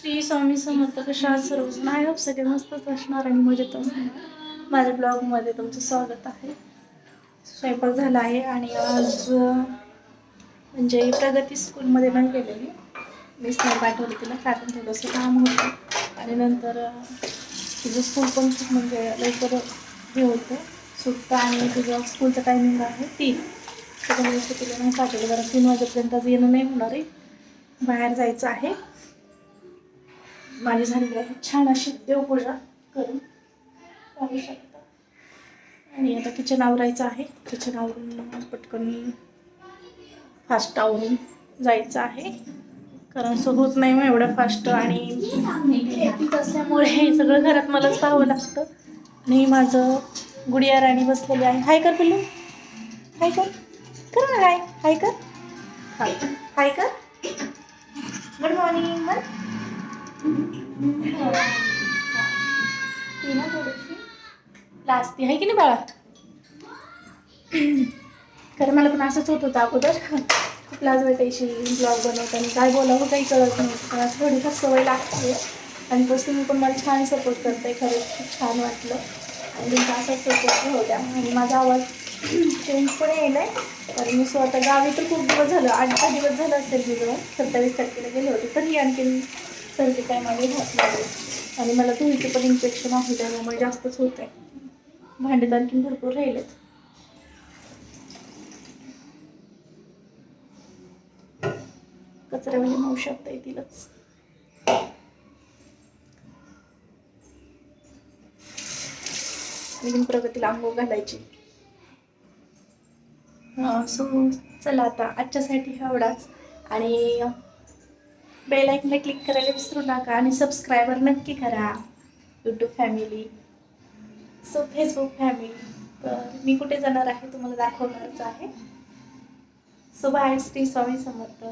श्री स्वामी समर्थ कशा आहात सर्वजण आय होप सगळे मस्तच असणार आणि मजेत असणार. माझ्या ब्लॉगमध्ये तुमचं स्वागत आहे. स्वयंपाक झाला आहे आणि आज म्हणजे प्रगती स्कूलमध्ये नाही गेलेली मीच नाही पाठवली तिला कारण थोडंसं काम होतं. आणि नंतर तिचं स्कूल पण खूप म्हणजे लवकर हे होतं. सुटतं आणि तुझं स्कूलचं टायमिंग आहे तीन. त्याच्यामुळे तिला नाही पाठवलं. कारण तीन वाजेपर्यंत आज येणं नाही होणार आहे. बाहेर जायचं आहे. माझी झालेली आहे. छान अशी देवपूजा करून पाहू शकता. आणि आता किचन आवरायचं आहे. किचन आवरून पटकन फास्ट आवरून जायचं आहे. कारण सो होत नाही मग एवढं फास्ट आणि एकटीच असल्यामुळे सगळं घरात मलाच पाहावं लागतं. आणि माझं गुडिया राणी बसलेली आहे. हाय कर पिल्लू. हाय कर. कर ना हाय हाय कर. हाय हाय कर. गुड मॉर्निंग मग ती ना थोडीशी आहे की नाही बाळा? कारण मला पण असंच होत होतं अगोदर. खूप लाज वाटायची. ब्लॉग बनवताना काय बोलावं काही कळत नव्हतं पण असं थोडीफार सवय लागते. आणि तसं तुम्ही पण मला छान सपोर्ट करताय. खरंच खूप छान वाटलं. आणि तुमचा असाच सपोर्ट होत्या आणि माझा आवाज चेंज पण येईल आहे. कारण मी स्वतः गावी तर खूप दिवस झालं. आठ दहा दिवस झालं असेल मी सत्तावीस तारखेला गेले होते. तरी आणखीन सर्दी काय माझी होत आणि मला धुळीचं पण इन्फेक्शन आहे त्यामुळे जास्तच होत आहे भांडे आणखी भरपूर राहिलेत. कचऱ्यामध्ये म्हणजे मावू शकता येतीलच नवीन प्रगतीला आंघोळ घालायची. सो चला आता आजच्यासाठी एवढाच. आणि बेल क्लिक करायला विसरू नका आणि सबस्क्रायबर नक्की करा. YouTube family so Facebook family तर मी कुठे जाणार आहे तुम्हाला दाखवणारच आहे. So bye Shri Swami Samarth.